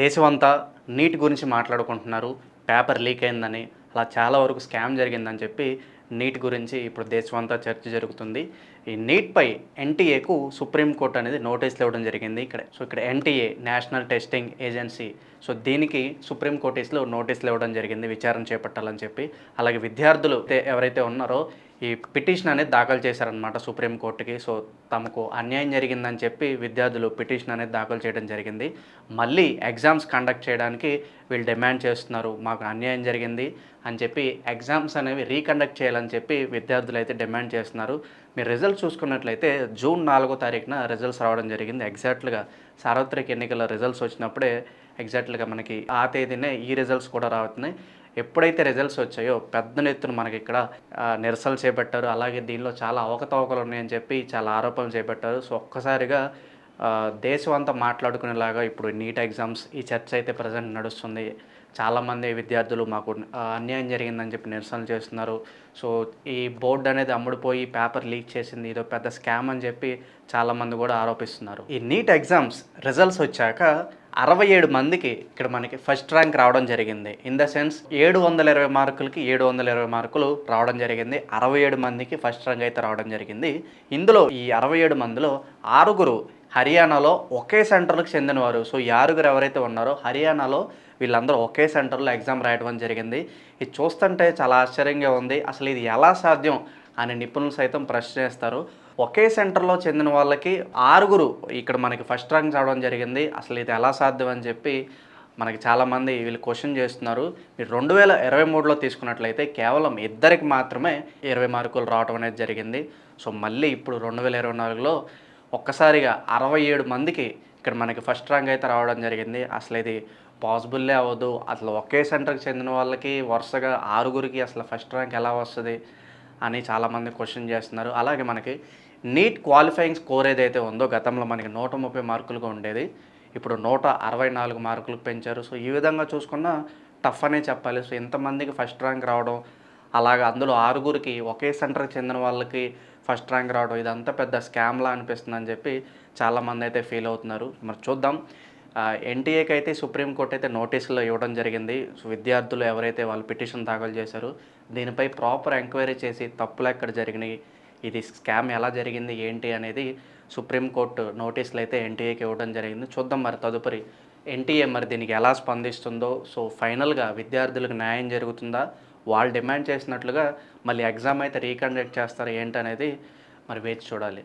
దేశమంతా నీట్ గురించి మాట్లాడుకుంటున్నారు. పేపర్ లీక్ అయిందని అలా చాలా వరకు స్కామ్ జరిగిందని చెప్పి నీట్ గురించి ఇప్పుడు దేశమంతా చర్చ జరుగుతుంది. ఈ నీట్పై ఎన్టీఏకు సుప్రీంకోర్టు అనేది నోటీసులు ఇవ్వడం జరిగింది. ఇక్కడ సో ఇక్కడ NTA national testing agency so దీనికి సుప్రీంకోర్టులో నోటీసులు ఇవ్వడం జరిగింది. విచారణ చేపట్టాలని చెప్పి అలాగే విద్యార్థులు ఎవరైతే ఉన్నారో ఈ పిటిషన్ అనేది దాఖలు చేశారనమాట సుప్రీంకోర్టుకి సో తమకు అన్యాయం జరిగిందని చెప్పి విద్యార్థులు పిటిషన్ అనేది దాఖలు చేయడం జరిగింది. మళ్ళీ ఎగ్జామ్స్ కండక్ట్ చేయడానికి వీళ్ళు డిమాండ్ చేస్తున్నారు మాకు అన్యాయం జరిగింది అని చెప్పి ఎగ్జామ్స్ అనేవి రీకండక్ట్ చేయాలని చెప్పి విద్యార్థులు అయితే డిమాండ్ చేస్తున్నారు. మీరు రిజల్ట్స్ చూసుకున్నట్లయితే జూన్ నాలుగో తారీఖున రిజల్ట్స్ రావడం జరిగింది. ఎగ్జాక్ట్గా సార్వత్రిక ఎన్నికల రిజల్ట్స్ వచ్చినప్పుడే ఎగ్జాక్ట్గా మనకి ఆ తేదీనే ఈ రిజల్ట్స్ కూడా రావుతున్నాయి ఎప్పుడైతే రిజల్ట్స్ వచ్చాయో పెద్ద ఎత్తున మనకి ఇక్కడ నిరసన నిరసనలు చేపట్టారు. అలాగే దీనిలో చాలా అవకతవకలు ఉన్నాయని చెప్పి చాలా ఆరోపణలు చేపట్టారు. సో ఒక్కసారిగా దేశం అంతా మాట్లాడుకునేలాగా ఇప్పుడు నీట్ ఎగ్జామ్స్ ఈ చర్చ అయితే ప్రజెంట్ నడుస్తుంది. చాలామంది విద్యార్థులు మాకు అన్యాయం జరిగిందని చెప్పి నిరసనలు చేస్తున్నారు. సో ఈ బోర్డు అనేది అమ్ముడుపోయి పేపర్ లీక్ చేసింది ఇదో పెద్ద స్కామ్ అని చెప్పి చాలామంది కూడా ఆరోపిస్తున్నారు. ఈ నీట్ ఎగ్జామ్స్ రిజల్ట్స్ వచ్చాక అరవై ఏడు మందికి ఇక్కడ మనకి ఫస్ట్ ర్యాంక్ రావడం జరిగింది. ఇన్ ద సెన్స్ ఏడు వందల ఇరవై మార్కులకి ఏడు వందల ఇరవై మార్కులు రావడం జరిగింది. అరవై ఏడు మందికి ఫస్ట్ ర్యాంక్ అయితే రావడం జరిగింది. ఇందులో ఈ అరవై ఏడు మందిలో ఆరుగురు హర్యానాలో ఒకే సెంటర్లకు చెందినవారు. సో ఈ ఆరుగురు ఎవరైతే ఉన్నారో హర్యానాలో వీళ్ళందరూ ఒకే సెంటర్లో ఎగ్జామ్ రాయడం జరిగింది. ఇది చూస్తుంటే చాలా ఆశ్చర్యంగా ఉంది. అసలు ఇది ఎలా సాధ్యం? అని నిపుణులు సైతం ప్రశ్నిస్తారు ఒకే సెంటర్లో చెందిన వాళ్ళకి ఆరుగురు ఇక్కడ మనకి ఫస్ట్ ర్యాంక్ రావడం జరిగింది. అసలు ఇది ఎలా సాధ్యం అని చెప్పి మనకి చాలామంది వీళ్ళు క్వశ్చన్ చేస్తున్నారు. మీరు రెండు వేల ఇరవై మూడులో తీసుకున్నట్లయితే కేవలం ఇద్దరికి మాత్రమే ఇరవై మార్కులు రావడం అనేది జరిగింది. సో మళ్ళీ ఇప్పుడు రెండు వేల ఇరవై నాలుగులో ఒక్కసారిగా అరవై ఏడు మందికి ఇక్కడ మనకి ఫస్ట్ ర్యాంక్ అయితే రావడం జరిగింది. అసలు ఇది పాసిబుల్లే అవ్వదు. అసలు ఒకే సెంటర్కి చెందిన వాళ్ళకి వరుసగా ఆరుగురికి అసలు ఫస్ట్ ర్యాంక్ ఎలా వస్తుంది? అని చాలామంది క్వశ్చన్ చేస్తున్నారు. అలాగే మనకి నీట్ క్వాలిఫైయింగ్ స్కోర్ ఏదైతే ఉందో గతంలో మనకి నూట ముప్పై మార్కులుగా ఉండేది. ఇప్పుడు నూట అరవై నాలుగు మార్కులకు పెంచారు. సో ఈ విధంగా చూసుకున్న టఫ్ అనే చెప్పాలి. సో ఇంతమందికి ఫస్ట్ ర్యాంక్ రావడం అలాగే అందులో ఆరుగురికి ఒకే సెంటర్కి చెందిన వాళ్ళకి ఫస్ట్ ర్యాంక్ రావడం ఇదంతా పెద్ద స్కామ్లా అనిపిస్తుంది అని చెప్పి చాలామంది అయితే ఫీల్ అవుతున్నారు. మరి చూద్దాం. ఎన్టీఏకి అయితే సుప్రీంకోర్టు అయితే నోటీసులు ఇవ్వడం జరిగింది. సో విద్యార్థులు ఎవరైతే వాళ్ళు పిటిషన్ దాఖలు చేశారో దీనిపై ప్రాపర్ ఎంక్వైరీ చేసి తప్పులు ఎక్కడ జరిగినాయి ఇది స్కామ్ ఎలా జరిగింది ఏంటి అనేది సుప్రీంకోర్టు నోటీసులు అయితే ఎన్టీఏకి ఇవ్వడం జరిగింది. చూద్దాం మరి తదుపరి ఎన్టీఏ మరి దీనికి ఎలా స్పందిస్తుందో. సో ఫైనల్గా విద్యార్థులకు న్యాయం జరుగుతుందా? వాళ్ళు డిమాండ్ చేసినట్లుగా మళ్ళీ ఎగ్జామ్ అయితే రీకండక్ట్ చేస్తారు ఏంటనేది మరి వేచి చూడాలి.